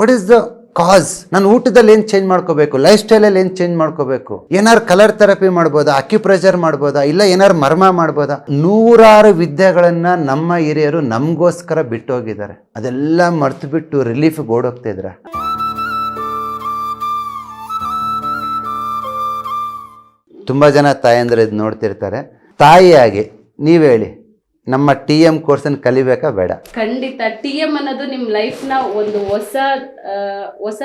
What is the ಕಾಸ್ ನಾನು ಊಟದಲ್ಲಿ ಏನು ಚೇಂಜ್ ಮಾಡ್ಕೋಬೇಕು? ಲೈಫ್ ಸ್ಟೈಲಲ್ಲಿ ಏನು ಚೇಂಜ್ ಮಾಡ್ಕೋಬೇಕು? ಏನಾರು ಕಲರ್ ಥೆರಪಿ ಮಾಡ್ಬೋದಾ? ಅಕ್ಯುಪ್ರೆಷರ್ ಮಾಡ್ಬೋದಾ? ಇಲ್ಲ ಏನಾರು ಮರ್ಮ ಮಾಡ್ಬೋದಾ? ನೂರಾರು ವಿದ್ಯೆಗಳನ್ನು ನಮ್ಮ ಹಿರಿಯರು ನಮಗೋಸ್ಕರ ಬಿಟ್ಟೋಗಿದ್ದಾರೆ. ಅದೆಲ್ಲ ಮರ್ತು ಬಿಟ್ಟು ರಿಲೀಫ್ ಓಡೋಗ್ತಿದ್ರೆ ತುಂಬ ಜನ ತಾಯಂದ್ರೆ ಇದು ನೋಡ್ತಿರ್ತಾರೆ. ತಾಯಿಯಾಗಿ, ನೀವು ಹೇಳಿ. ನಮ್ಮ ಟಿ ಎಂ ಕೋರ್ಸನ್ನು ಕಲಿಬೇಕಾ ಬೇಡ. ಖಂಡಿತ ಟಿ ಎಂ ಅನ್ನೋದು ನಿಮ್ಮ ಲೈಫ್ನ ಒಂದು ಹೊಸ ಹೊಸ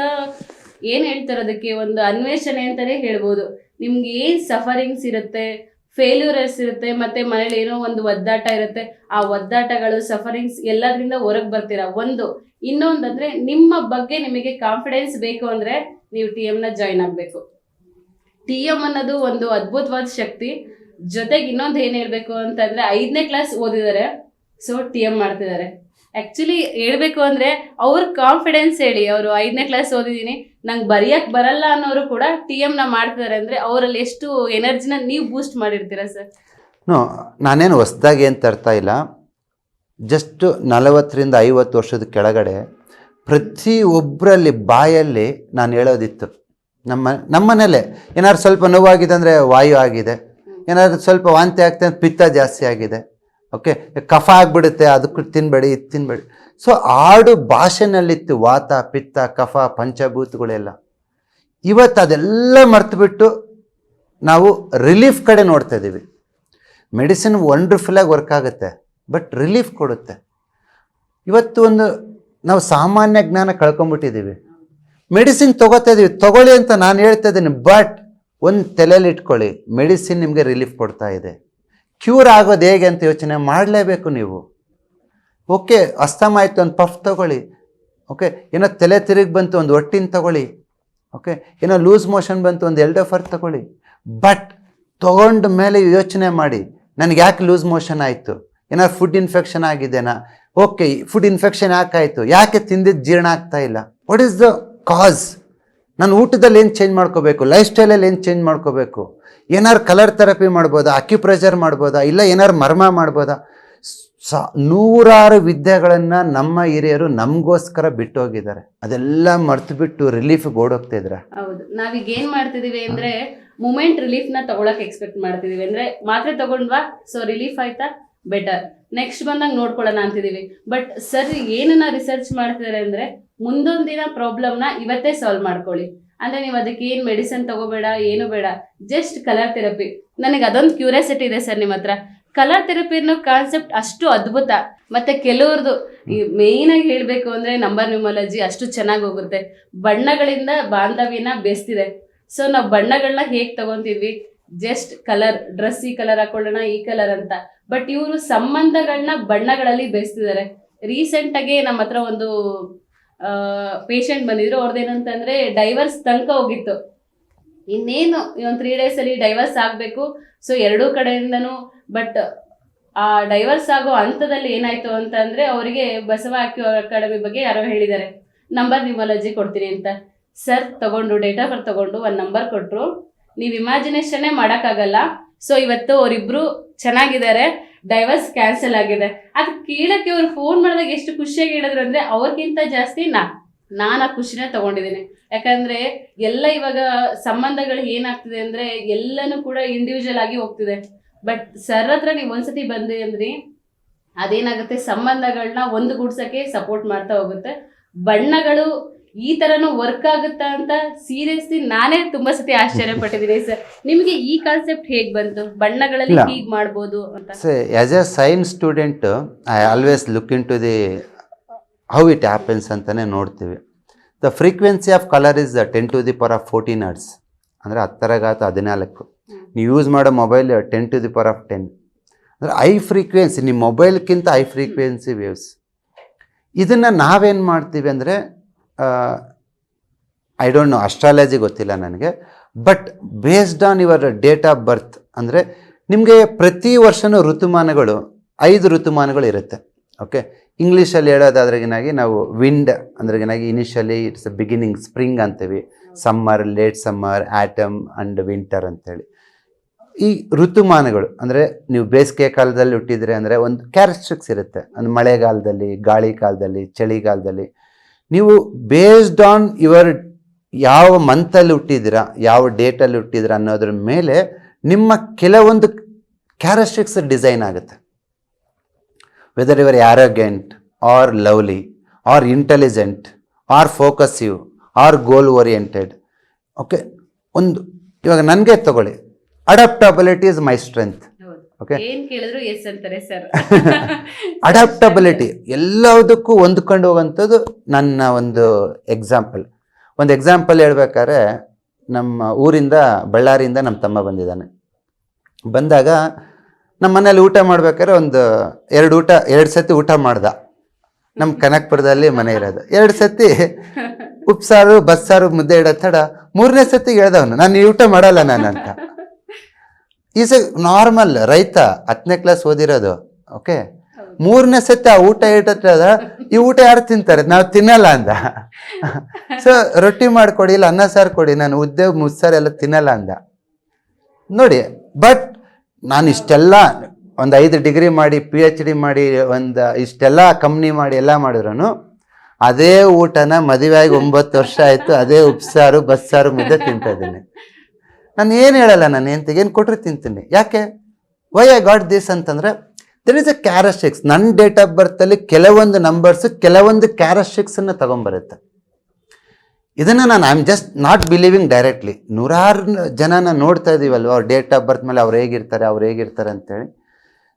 ಏನು ಹೇಳ್ತಾರೆ ಅದಕ್ಕೆ ಒಂದು ಅನ್ವೇಷಣೆ ಅಂತಲೇ ಹೇಳ್ಬೋದು. ನಿಮ್ಗೆ ಏನು ಸಫರಿಂಗ್ಸ್ ಇರುತ್ತೆ ಫೇಲ್ಯೂರಸ್ ಇರುತ್ತೆ, ಮತ್ತೆ ಮನೇಲಿ ಏನೋ ಒಂದು ಒದ್ದಾಟ ಇರುತ್ತೆ, ಆ ಒದ್ದಾಟಗಳು ಸಫರಿಂಗ್ಸ್ ಎಲ್ಲದರಿಂದ ಹೊರಗೆ ಬರ್ತೀರಾ? ಒಂದು. ಇನ್ನೊಂದಂದ್ರೆ ನಿಮ್ಮ ಬಗ್ಗೆ ನಿಮಗೆ ಕಾನ್ಫಿಡೆನ್ಸ್ ಬೇಕು ಅಂದ್ರೆ ನೀವು ಟಿ ನ ಜಾಯ್ನ್ ಆಗಬೇಕು. ಟಿ ಎಂ ಅನ್ನೋದು ಒಂದು ಅದ್ಭುತವಾದ ಶಕ್ತಿ. ಜೊತೆಗೆ ಇನ್ನೊಂದು ಏನು ಹೇಳ್ಬೇಕು ಅಂತಂದ್ರೆ ಐದನೇ ಕ್ಲಾಸ್ ಓದಿದ್ದಾರೆ ಸೊ ಟಿ ಎಂ ಮಾಡ್ತಿದ್ದಾರೆ ಆಕ್ಚುಲಿ ಹೇಳ್ಬೇಕು ಅಂದ್ರೆ ಅವ್ರ ಕಾನ್ಫಿಡೆನ್ಸ್ ಹೇಳಿ, ಅವರು ಐದನೇ ಕ್ಲಾಸ್ ಓದಿದ್ದೀನಿ ನಂಗೆ ಬರೆಯಕ್ಕೆ ಬರಲ್ಲ ಅನ್ನೋರು ಕೂಡ ಟಿ ಎಮ್ನ ಮಾಡ್ತಿದ್ದಾರೆ ಅಂದ್ರೆ ಅವರಲ್ಲಿ ಎಷ್ಟು ಎನರ್ಜಿನ ನೀವು ಬೂಸ್ಟ್ ಮಾಡಿರ್ತೀರಾ ಸರ್ ನೋ ನಾನೇನು ಹೊಸ್ದಾಗಿ ಏನು ತರ್ತಾ ಇಲ್ಲ. ಜಸ್ಟ್ ನಲವತ್ತರಿಂದ ಐವತ್ತು ವರ್ಷದ ಕೆಳಗಡೆ ಪ್ರತಿ ಒಬ್ಬರಲ್ಲಿ ಬಾಯಲ್ಲಿ ನಾನು ಹೇಳೋದಿತ್ತು. ನಮ್ಮ ನಮ್ಮನೇಲೆ ಏನಾದ್ರು ಸ್ವಲ್ಪ ನೋವಾಗಿದೆ ಅಂದರೆ ವಾಯು ಆಗಿದೆ. ಏನಾದ್ರು ಸ್ವಲ್ಪ ವಾಂತಿ ಆಗ್ತದೆ ಅಂತ ಪಿತ್ತ ಜಾಸ್ತಿ ಆಗಿದೆ. ಓಕೆ ಕಫ ಆಗಿಬಿಡುತ್ತೆ, ಅದಕ್ಕೆ ತಿನ್ಬೇಡಿ, ಇದು ತಿನ್ಬೇಡಿ. ಸೊ ಆಡು ಭಾಷೆನಲ್ಲಿತ್ತು ವಾತ, ಪಿತ್ತ, ಕಫ, ಪಂಚಭೂತಗಳೆಲ್ಲ. ಇವತ್ತು ಅದೆಲ್ಲ ಮರ್ತುಬಿಟ್ಟು ನಾವು ರಿಲೀಫ್ ಕಡೆ ನೋಡ್ತಾ ಇದ್ದೀವಿ ಮೆಡಿಸಿನ್ ವಂಡರ್ಫುಲ್ಲಾಗಿ ವರ್ಕ್ ಆಗುತ್ತೆ ಬಟ್ ರಿಲೀಫ್ ಕೊಡುತ್ತೆ. ಇವತ್ತು ಒಂದು ನಾವು ಸಾಮಾನ್ಯ ಜ್ಞಾನ ಕಳ್ಕೊಂಬಿಟ್ಟಿದ್ದೀವಿ ಮೆಡಿಸಿನ್ ತೊಗೋತಾ ಇದ್ದೀವಿ ತಗೊಳ್ಳಿ ಅಂತ ನಾನು ಹೇಳ್ತಾ ಇದ್ದೀನಿ ಬಟ್ ಒಂದು ತಲೆಯಲ್ಲಿ ಇಟ್ಕೊಳ್ಳಿ. ಮೆಡಿಸಿನ್ ನಿಮಗೆ ರಿಲೀಫ್ ಕೊಡ್ತಾ ಇದೆ. ಕ್ಯೂರ್ ಆಗೋದು ಹೇಗೆ ಅಂತ ಯೋಚನೆ ಮಾಡಲೇಬೇಕು ನೀವು. ಓಕೆ, ಅಸ್ತಮ ಆಯಿತು ಒಂದು ಪಫ್ ತಗೊಳ್ಳಿ. ಓಕೆ, ಏನೋ ತಲೆ ತಿರುಗಿ ಬಂತು, ಒಂದು ಒಟ್ಟಿನ ತಗೊಳ್ಳಿ. ಓಕೆ, ಏನೋ ಲೂಸ್ ಮೋಷನ್ ಬಂತು, ಒಂದು ಎಲ್ಡೋಫರ್ ತಗೊಳ್ಳಿ. ಬಟ್, ತಗೊಂಡ ಮೇಲೆ ಯೋಚನೆ ಮಾಡಿ. ನನಗೆ ಯಾಕೆ ಲೂಸ್ ಮೋಷನ್ ಆಯಿತು? ಏನಾದ್ರು ಫುಡ್ ಇನ್ಫೆಕ್ಷನ್ ಆಗಿದೆನಾ ಓಕೆ, ಫುಡ್ ಇನ್ಫೆಕ್ಷನ್ ಯಾಕಾಯಿತು ಯಾಕೆ ತಿಂದಿದ್ದು ಜೀರ್ಣ ಆಗ್ತಾ ಇಲ್ಲ? ವಾಟ್ ಈಸ್ ದ ಕಾಸ್ ನಾನು ಊಟದಲ್ಲಿ ಏನು ಚೇಂಜ್ ಮಾಡ್ಕೋಬೇಕು? ಲೈಫ್ ಸ್ಟೈಲಲ್ಲಿ ಏನು ಚೇಂಜ್ ಮಾಡ್ಕೋಬೇಕು? ಏನಾರು ಕಲರ್ ಥೆರಪಿ ಮಾಡ್ಬೋದಾ? ಅಕ್ಯುಪ್ರೆಷರ್ ಮಾಡ್ಬೋದಾ? ಇಲ್ಲ ಏನಾರು ಮರ್ಮ ಮಾಡ್ಬೋದಾ? ಸ, ನೂರಾರು ವಿದ್ಯೆಗಳನ್ನು ನಮ್ಮ ಹಿರಿಯರು ನಮಗೋಸ್ಕರ ಬಿಟ್ಟೋಗಿದ್ದಾರೆ. ಅದೆಲ್ಲ ಮರ್ತು ಬಿಟ್ಟು ರಿಲೀಫ್ ಓಡೋಗ್ತಿದ್ರ ಹೌದು. ನಾವೀಗ ಏನು ಮಾಡ್ತಿದೀವಿ ಅಂದ್ರೆ ಮೂಮೆಂಟ್ ರಿಲೀಫ್ನ ಎಕ್ಸ್ಪೆಕ್ಟ್ ಮಾಡ್ತಿದೀವಿ. ಅಂದ್ರೆ ಮಾತ್ರೆ ತಗೊಂಡ್ವಾ? ಸೊ ರಿಲೀಫ್ ಆಯ್ತಾ? ಬೆಟರ್ ನೆಕ್ಸ್ಟ್ ಬಂದಾಗ ನೋಡ್ಕೊಳ್ಳೋಣ ಅಂತಿದ್ದೀವಿ ಬಟ್ ಸರ್ ಏನನ್ನ ರಿಸರ್ಚ್ ಮಾಡ್ತಿದ್ದಾರೆ ಅಂದ್ರೆ ಮುಂದೊಂದು ದಿನ ಪ್ರಾಬ್ಲಮ್ನ ಇವತ್ತೇ ಸಾಲ್ವ್ ಮಾಡ್ಕೊಳ್ಳಿ. ಅಂದ್ರೆ ನೀವು ಅದಕ್ಕೆ ಏನು ಮೆಡಿಸಿನ್ ತಗೋಬೇಡ, ಏನು ಬೇಡ ಜಸ್ಟ್ ಕಲರ್ ಥೆರಪಿ ನನಗೆ ಅದೊಂದು ಕ್ಯೂರಿಯಾಸಿಟಿ ಇದೆ ಸರ್ ನಿಮ್ಮ ಹತ್ರ ಕಲರ್ ಥೆರಪಿ ಅನ್ನೋ ಕಾನ್ಸೆಪ್ಟ್ ಅಷ್ಟು ಅದ್ಭುತ. ಮತ್ತೆ ಕೆಲವ್ರದ್ದು ಮೇಯ್ನ್ ಆಗಿ ಹೇಳಬೇಕು ಅಂದ್ರೆ ನಂಬರ್ ನ್ಯೂಮಾಲಜಿ ಅಷ್ಟು ಚೆನ್ನಾಗಿ ಹೋಗುತ್ತೆ. ಬಣ್ಣಗಳಿಂದ ಬಾಂಧವ್ಯನ ಬೆಸ್ತಿದೆ. ಸೊ ನಾವು ಬಣ್ಣಗಳನ್ನ ಹೇಗೆ ತಗೊಂತೀವಿ? ಜಸ್ಟ್ ಕಲರ್ ಡ್ರೆಸ್ ಈ ಕಲರ್ ಹಾಕೊಳ್ಳೋಣ, ಈ ಕಲರ್ ಅಂತ. ಬಟ್ ಇವರು ಸಂಬಂಧಗಳನ್ನ ಬಣ್ಣಗಳಲ್ಲಿ ಬೆಳೆಸ್ತಿದ್ದಾರೆ. ರೀಸೆಂಟ್ ಆಗಿ ನಮ್ಮ ಹತ್ರ ಒಂದು ಪೇಷಂಟ್ ಬಂದಿದ್ರು. ಅವ್ರದ್ದೇನಂತಂದ್ರೆ ಡೈವರ್ಸ್ ತನಕ ಹೋಗಿತ್ತು. ಇನ್ನೇನು ಒಂದು ತ್ರೀ ಡೇಸ್ ಅಲ್ಲಿ ಡೈವರ್ಸ್ ಆಗಬೇಕು. ಸೊ ಎರಡೂ ಕಡೆಯಿಂದನೂ ಬಟ್ ಆ ಡೈವರ್ಸ್ ಆಗೋ ಹಂತದಲ್ಲಿ ಏನಾಯ್ತು ಅಂತಂದ್ರೆ ಅವರಿಗೆ ಬಸವ ಅಕಾಡೆಮಿ ಬಗ್ಗೆ ಯಾರೋ ಹೇಳಿದ್ದಾರೆ. ನಂಬರ್ ನ್ಯೂಮಾಲಜಿ ಕೊಡ್ತೀನಿ ಅಂತ. ಸರ್ ತಗೊಂಡು ಡೇಟ್ ಆಫ್ ಬರ್ತ್ ತಗೊಂಡು, ಒಂದು ನಂಬರ್ ಕೊಟ್ಟರು ನೀವು ಇಮ್ಯಾಜಿನೇಷನ್ನೇ ಮಾಡೋಕ್ಕಾಗಲ್ಲ. ಸೊ ಇವತ್ತು ಅವರಿಬ್ರು ಚೆನ್ನಾಗಿದ್ದಾರೆ. ಡೈವರ್ಸ್ ಕ್ಯಾನ್ಸಲ್ ಆಗಿದೆ. ಅದು ಕೇಳಕ್ಕೆ ಅವ್ರು ಫೋನ್ ಮಾಡಿದಾಗ ಎಷ್ಟು ಖುಷಿಯಾಗಿ ಹೇಳಿದ್ರು ಅಂದ್ರೆ ಅವ್ರಿಗಿಂತ ಜಾಸ್ತಿ ನಾ, ನಾನು ಆ ಖುಷಿನ ತಗೊಂಡಿದ್ದೀನಿ. ಯಾಕಂದ್ರೆ, ಎಲ್ಲ ಇವಾಗ ಸಂಬಂಧಗಳು ಏನಾಗ್ತಿದೆ ಅಂದ್ರೆ, ಎಲ್ಲನೂ ಕೂಡ ಇಂಡಿವಿಜುವಲ್ ಆಗಿ ಹೋಗ್ತಿದೆ. ಬಟ್ ಸರ್ ಹತ್ರ ನೀವು ಒಂದ್ಸತಿ ಬಂದ್ರಿ ಅಂದ್ರಿ, ಅದೇನಾಗುತ್ತೆ ಸಂಬಂಧಗಳನ್ನ ಒಂದುಗೂಡ್ಸಕ್ಕೆ ಸಪೋರ್ಟ್ ಮಾಡ್ತಾ ಹೋಗುತ್ತೆ. ಬಣ್ಣಗಳು ಈ ತರನು ವರ್ಕ್ ಆಗುತ್ತಾ ಅಂತ ಸೀರಿಯಸ್ಲಿ ನಾನೇ ತುಂಬಾ ಸತಿ ಆಶ್ಚರ್ಯ ಪಟ್ಟಿದ್ದೀನಿ ಸರ್ ನಿಮಗೆ ಈ ಕಾನ್ಸೆಪ್ಟ್ ಹೇಗ್ ಬಂತು? ಬಣ್ಣಗಳಲ್ಲಿ ಹೀಗೆ ಮಾಡ್ಬೋದು ಅಂತ. As a science student I always look in to the how it happens ಅಂತಾನೆ ನೋಡ್ತೀವಿ. The frequency of colour is ten to the power of fourteen hertz ಅಂದರೆ ಹತ್ತರಗಾತ ಹದಿನಾಲ್ಕು. ನೀವು ಯೂಸ್ ಮಾಡೋ mobile ten to the power of ten ಅಂದರೆ I frequency ನಿಮ್ಮ ಮೊಬೈಲ್ಗಿಂತ ಐ ಫ್ರೀಕ್ವೆನ್ಸಿ ವೇವ್ಸ್ ಇದನ್ನು ನಾವೇನು ಮಾಡ್ತೀವಿ ಅಂದರೆ ಐ ಡೋಂಟ್ ನೋ ಅಸ್ಟ್ರಾಲಜಿ ಗೊತ್ತಿಲ್ಲ ನನಗೆ. But based on your date of birth ಅಂದರೆ ನಿಮಗೆ ಪ್ರತಿ ವರ್ಷವೂ ಋತುಮಾನಗಳು, ಐದು ಋತುಮಾನಗಳು ಇರುತ್ತೆ. ಓಕೆ ಇಂಗ್ಲೀಷಲ್ಲಿ ಹೇಳೋದಾದ್ರಗಿನಾಗಿ ನಾವು ವಿಂಡ್ ಅಂದ್ರಗಿನಾಗಿ ಇನಿಷಿಯಲಿ ಇಟ್ಸ್ ಬಿಗಿನಿಂಗ್ ಸ್ಪ್ರಿಂಗ್ ಅಂತೀವಿ. Summer late summer autumn and winter ಅಂತೇಳಿ ಈ ಋತುಮಾನಗಳು, ಅಂದರೆ ನೀವು ಬೇಸಿಗೆ ಕಾಲದಲ್ಲಿ ಹುಟ್ಟಿದ್ರೆ ಅಂದರೆ ಒಂದು ಕ್ಯಾರೆಕ್ಟ್ರಿಕ್ಸ್ ಇರುತ್ತೆ. ಅಂದರೆ ಮಳೆಗಾಲದಲ್ಲಿ ಗಾಳಿ ಕಾಲದಲ್ಲಿ ಚಳಿಗಾಲದಲ್ಲಿ ನೀವು ಬೇಸ್ಡ್ ಆನ್ ಯುವರ್ ಯಾವ ಮಂತಲ್ಲಿ ಹುಟ್ಟಿದ್ದೀರಾ, ಯಾವ ಡೇಟಲ್ಲಿ ಹುಟ್ಟಿದ್ದೀರಾ ಅನ್ನೋದ್ರ ಮೇಲೆ ನಿಮ್ಮ ಕೆಲವೊಂದು ಕ್ಯಾರೆಸ್ಟಿಕ್ಸ್ ಡಿಸೈನ್ ಆಗುತ್ತೆ. Whether your arrogant or lovely or intelligent or focusive or goal oriented okay ಒಂದು, ಇವಾಗ ನನಗೆ ತಗೊಳ್ಳಿ. Adaptability is my strength sir adaptability ಎಲ್ಲದಕ್ಕೂ ಹೊಂದ್ಕೊಂಡು ಹೋಗುವಂಥದ್ದು ನನ್ನ ಒಂದು ಎಕ್ಸಾಂಪಲ್ ಒಂದು ಎಕ್ಸಾಂಪಲ್ ಹೇಳ್ಬೇಕಾದ್ರೆ ನಮ್ಮ ಊರಿಂದ ಬಳ್ಳಾರಿಯಿಂದ ನಮ್ಮ ತಮ್ಮ ಬಂದಿದ್ದಾನೆ. ಬಂದಾಗ ನಮ್ಮ ಮನೇಲಿ ಊಟ ಮಾಡ್ಬೇಕಾದ್ರೆ ಒಂದು ಎರಡು ಊಟ ಎರಡು ಸತಿ ಊಟ ಮಾಡ್ದ. ನಮ್ಮ ಕನಕಪುರದಲ್ಲಿ ಮನೆ ಇರೋದು. ಎರಡು ಸತಿ ಉಪ್ಸಾರು ಬಸ್ಸಾರು ಮುದ್ದೆ ಇಡೋ ತಡ ಮೂರನೇ ಸತಿ ಹೇಳ್ದವನು ನಾನು ಈ ಊಟ ಮಾಡಲ್ಲ ನಾನು ಅಂತ ಈಸ್ ಎ ನಾರ್ಮಲ್ ರೈತ ಹತ್ತನೇ ಕ್ಲಾಸ್ ಓದಿರೋದು ಓಕೆ ಮೂರನೇ ಸತಿ ಆ ಊಟ ಇಟ್ಟ ಈ ಊಟ ಯಾರು ತಿಂತಾರೆ? ನಾವು ತಿನ್ನಲ್ಲ ಅಂದ. ಸೊ ರೊಟ್ಟಿ ಮಾಡಿಕೊಡಿ ಇಲ್ಲ ಅನ್ನ ಸಾರು ಕೊಡಿ ನಾನು ಉದ್ದೆ ಮುಸ್ಸಾರು ಎಲ್ಲ ತಿನ್ನಲ್ಲ ಅಂದ. ನೋಡಿ ಬಟ್ ನಾನು ಇಷ್ಟೆಲ್ಲ ಒಂದು ಐದು ಡಿಗ್ರಿ ಮಾಡಿ ಪಿ ಎಚ್ ಡಿ ಮಾಡಿ ಒಂದು ಇಷ್ಟೆಲ್ಲ ಕಂಪ್ನಿ ಮಾಡಿ ಎಲ್ಲ ಮಾಡಿದ್ರು ಅದೇ ಊಟನ ಮದುವೆಯಾಗಿ ಒಂಬತ್ತು ವರ್ಷ ಆಯಿತು ಅದೇ ಉಪ್ಸಾರು ಬಸ್ಸಾರು ಮುದ್ದೆ ತಿಂತಾ ಇದ್ದೀನಿ. ನಾನು ಏನು ಹೇಳಲ್ಲ ನಾನು ಏನು ಏನು ಕೊಟ್ಟರೆ ತಿಂತೀನಿ. ಯಾಕೆ? ವೈ ಐ ಗಾಟ್ ದಿಸ್ ಅಂತಂದರೆ ದರ್ ಇಸ್ ಎ ಕ್ಯಾರಸ್ಟಿಕ್ಸ್ ನನ್ನ ಡೇಟ್ ಆಫ್ ಬರ್ತಲ್ಲಿ ಕೆಲವೊಂದು ನಂಬರ್ಸ್ ಕೆಲವೊಂದು ಕ್ಯಾರಸ್ಟಿಕ್ಸನ್ನು ತಗೊಂಬರುತ್ತೆ. ಇದನ್ನು ನಾನು I am just not believing directly ನೂರಾರು ಜನನ ನೋಡ್ತಾ ಇದೀವಲ್ವ, ಅವ್ರ ಡೇಟ್ ಆಫ್ ಬರ್ತ್ ಮೇಲೆ ಅವ್ರು ಹೇಗಿರ್ತಾರೆ ಅವ್ರು ಹೇಗಿರ್ತಾರೆ ಅಂತೇಳಿ.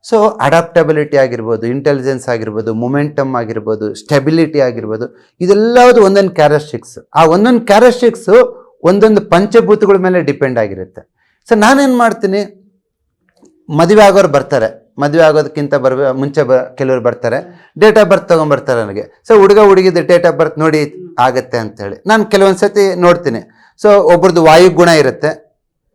ಸೊ ಅಡಾಪ್ಟಬಿಲಿಟಿ ಆಗಿರ್ಬೋದು ಇಂಟೆಲಿಜೆನ್ಸ್ ಆಗಿರ್ಬೋದು ಮೊಮೆಂಟಮ್ ಆಗಿರ್ಬೋದು ಸ್ಟೆಬಿಲಿಟಿ ಆಗಿರ್ಬೋದು ಇದೆಲ್ಲವುದು ಒಂದೊಂದು ಕ್ಯಾರಸ್ಟಿಕ್ಸ್ ಆ ಒಂದೊಂದು ಕ್ಯಾರಸ್ಟಿಕ್ಸು ಒಂದೊಂದು ಪಂಚಭೂತಗಳ ಮೇಲೆ ಡಿಪೆಂಡ್ ಆಗಿರುತ್ತೆ. ಸೊ ನಾನೇನು ಮಾಡ್ತೀನಿ? ಮದುವೆ ಆಗೋರು ಬರ್ತಾರೆ. ಮದುವೆ ಆಗೋದಕ್ಕಿಂತ ಬರ್ಬೇ ಮುಂಚೆ ಬ, ಕೆಲವರು ಬರ್ತಾರೆ. ಡೇಟ್ ಆಫ್ ಬರ್ತ್ ತೊಗೊಂಬರ್ತಾರೆ ನನಗೆ. ಸೊ ಹುಡುಗ ಹುಡುಗಿದ ಡೇಟ್ ಆಫ್ ಬರ್ತ್ ನೋಡಿ ಆಗುತ್ತೆ ಅಂತೇಳಿ. ನಾನು ಕೆಲವೊಂದು ಸತಿ ನೋಡ್ತೀನಿ. ಸೊ ಒಬ್ರದ್ದು ವಾಯು ಗುಣ ಇರುತ್ತೆ.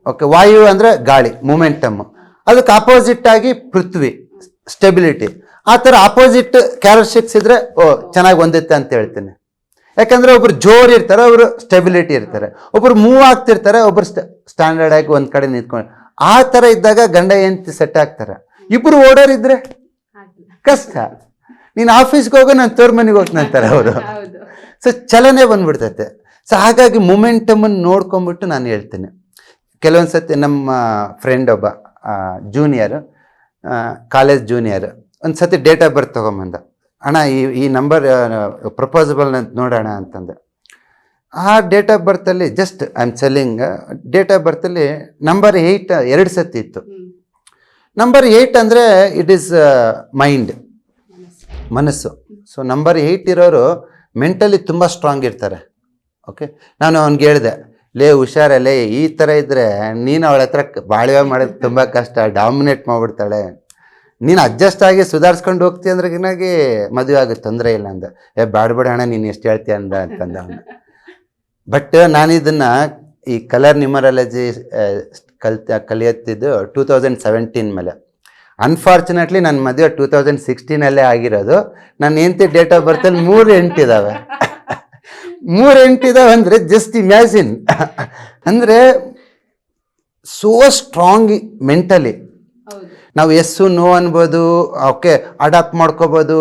ಓಕೆ ವಾಯು ಅಂದರೆ ಗಾಳಿ ಮೂಮೆಂಟಮ್ಮು ಅದಕ್ಕೆ ಅಪೋಸಿಟ್ ಆಗಿ ಪೃಥ್ವಿ ಸ್ಟೆಬಿಲಿಟಿ ಆ ಥರ ಆಪೋಸಿಟ್ ಕ್ಯಾರೆಕ್ಟರಿಸ್ಟಿಕ್ಸ್ ಇದ್ರೆ, ಓ, ಚೆನ್ನಾಗಿ ಹೊಂದುತ್ತೆ ಅಂತ ಹೇಳ್ತೀನಿ. ಯಾಕಂದ್ರೆ ಒಬ್ರು ಜೋರು ಇರ್ತಾರೆ ಒಬ್ರು ಸ್ಟೆಬಿಲಿಟಿ ಇರ್ತಾರೆ. ಒಬ್ರು ಮೂವ್ ಆಗ್ತಿರ್ತಾರೆ ಒಬ್ರು ಸ್ಟ್ಯಾಂಡರ್ಡ್ ಆಗಿ ಒಂದು ಕಡೆ ನಿಂತ್ಕೊಂಡು. ಆ ಥರ ಇದ್ದಾಗ ಗಂಡ ಹೆಂಡತಿ ಸೆಟ್ ಆಗ್ತಾರೆ. ಇಬ್ರು ಓಡೋರಿದ್ರೆ ಕಷ್ಟ. ನೀನು ಆಫೀಸ್ಗೆ ಹೋಗೋ ನಾನು ತೋರ್ ಮನೆಗೆ ಹೋಗ್ತೀನಿ ಅಂತಾರೆ ಅವರು. ಸೊ ಚಲನೆ ಬಂದ್ಬಿಡ್ತೈತೆ. ಸೊ ಹಾಗಾಗಿ ಮೊಮೆಂಟಮನ್ನು ನೋಡ್ಕೊಂಬಿಟ್ಟು ನಾನು ಹೇಳ್ತೇನೆ. ಕೆಲವೊಂದು ಸತಿ ನಮ್ಮ ಫ್ರೆಂಡ್ ಒಬ್ಬ ಜೂನಿಯರ್ ಕಾಲೇಜ್ ಜೂನಿಯರ್ ಒಂದು ಸತಿ ಡೇಟ್ ಆಫ್ ಬರ್ತ್ ತೊಗೊಂಬಂದ. ಅಣ್ಣ ಈ ಈ ನಂಬರ್ ಪ್ರಪೋಸಬಲ್ ನೋಡೋಣ ಅಂತಂದೆ. ಆ date of ಬರ್ತಲ್ಲಿ just I am telling date of ಬರ್ತಲ್ಲಿ number eight ಎರಡು ಸತಿ ಇತ್ತು. ನಂಬರ್ ಏಯ್ಟ್ ಅಂದರೆ ಇಟ್ ಈಸ್ ಮೈಂಡ್ ಮನಸ್ಸು. ಸೊ ನಂಬರ್ ಏಯ್ಟ್ ಇರೋರು ಮೆಂಟಲಿ ತುಂಬ ಸ್ಟ್ರಾಂಗ್ ಇರ್ತಾರೆ. ಓಕೆ ನಾನು ಅವ್ನಿಗೆ ಹೇಳಿದೆ ಲೇ ಹುಷಾರಲ್ಲೇ ಈ ಥರ ಇದ್ದರೆ ನೀನು ಅವಳ ಹತ್ರ ಬಾಳ್ವೆ ಮಾಡೋದು ತುಂಬ ಕಷ್ಟ ಡಾಮಿನೇಟ್ ಮಾಡಿಬಿಡ್ತಾಳೆ. ನೀನು ಅಡ್ಜಸ್ಟ್ ಆಗಿ ಸುಧಾರಿಸ್ಕೊಂಡು ಹೋಗ್ತಿ ಅಂದ್ರೆ ಏನಾಗಿ ಮದುವೆ ಆಗುತ್ತೆ, ತೊಂದರೆ ಇಲ್ಲ ಅಂದ. ಏ, ಬ್ಯಾಡ ಬೇಡ ಅಣ್ಣ, ನೀನು ಎಷ್ಟು ಹೇಳ್ತೀಯ ಅಂದ ಅಂತಂದ ಅವನು. ಬಟ್ ನಾನು ಇದನ್ನು ಈ ಕಲರ್ ನ್ಯೂಮರಾಲಜಿ ಕಲ್ತ ಕಲಿಯತ್ತಿದ್ದು ಟೂ ತೌಸಂಡ್ ಸೆವೆಂಟೀನ್ ಮೇಲೆ. ಅನ್ಫಾರ್ಚುನೇಟ್ಲಿ ನನ್ನ ಮದುವೆ ಟೂ ತೌಸಂಡ್ ಸಿಕ್ಸ್ಟೀನಲ್ಲೇ ಆಗಿರೋದು. ನನ್ನ ಹೆಂಡತಿ ಡೇಟ್ ಆಫ್ ಬರ್ತಲ್ಲಿ ಮೂರು ಎಂಟಿದ್ದಾವೆ ಮೂರು ಎಂಟಿದಾವೆ ಅಂದರೆ ಜಸ್ಟ್ ಇಮ್ಯಾಜಿನ್ ಅಂದರೆ ಸೋ ಸ್ಟ್ರಾಂಗ್ ಮೆಂಟಲಿ ನಾವು ಎಸ್ಸು ನೋ ಅನ್ಬೋದು ಓಕೆ ಅಡಾಪ್ಟ್ ಮಾಡ್ಕೋಬೋದು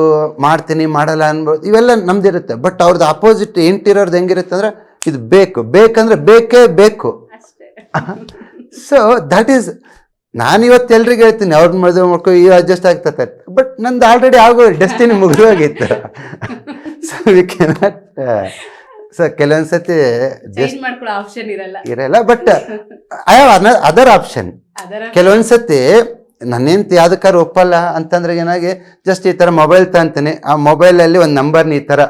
ಮಾಡ್ತೀನಿ ಮಾಡಲ್ಲ ಅನ್ಬೋದು ಇವೆಲ್ಲ ನಮ್ದಿರುತ್ತೆ. ಬಟ್ ಅವ್ರದ್ದು ಅಪೋಸಿಟ್ ಇಂಟೀರಿಯರ್ದು ಹೆಂಗಿರುತ್ತೆ ಅಂದರೆ ಇದು ಬೇಕು. ಬೇಕಂದ್ರೆ ಬೇಕೇ ಬೇಕು. ಸೊ ದಟ್ ಈಸ್ ನಾನು ಇವತ್ತು ಎಲ್ರಿಗೂ ಹೇಳ್ತೀನಿ ಅವ್ರನ್ನ ಮದುವೆ ಮಾಡ್ಕೊ ಈ ಅಡ್ಜಸ್ಟ್ ಆಗ್ತದೆ ಬಟ್ ನಂದು ಆಲ್ರೆಡಿ ಆಗೋ ಡೆಸ್ಟಿನಿ ಮುಗಿದು ಹೋಗಿತ್ತು. ಸೊ ವಿ ಕೆನಾಟ್ ಸೊ ಕೆಲವೊಂದ್ಸತಿ ಚೇಂಜ್ ಜಸ್ಟ್ ಆಪ್ಷನ್ ಇರಲ್ಲ. But I have other option ಕೆಲವೊಂದ್ಸತಿ ಕೆಲವೊಂದು ಸತಿ ನನ್ನೇಂತ ಯಾವ್ದಕ್ಕಾರು ಒಪ್ಪಲ್ಲ ಅಂತಂದ್ರೆ ಏನಾಗಿ ಜಸ್ಟ್ ಈ ಥರ ಮೊಬೈಲ್ ತಗೊಂತೀನಿ. ಆ ಮೊಬೈಲಲ್ಲಿ ಒಂದು ನಂಬರ್ ಈ ಥರ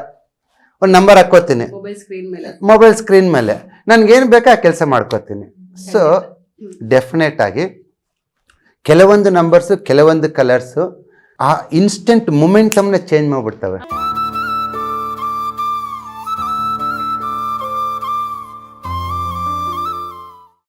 ಒಂದು ನಂಬರ್ ಹಾಕೋತೀನಿ ಮೊಬೈಲ್ ಸ್ಕ್ರೀನ್ ಮೇಲೆ. ನನ್ಗೇನು ಸ್ಕ್ರೀನ್ ಮೇಲೆ. ನನಗೇನು ಬೇಕೋ ಆ ಕೆಲಸ ಮಾಡ್ಕೋತೀನಿ. ಸೊ ಡೆಫಿನೆಟ್ ಆಗಿ ಕೆಲವೊಂದು ನಂಬರ್ಸು ಕೆಲವೊಂದು ಕಲರ್ಸು ಆ ಇನ್ಸ್ಟೆಂಟ್ ಮೂಮೆಂಟಮ್ನ ಚೇಂಜ್ ಮಾಡಿಬಿಡ್ತವೆ.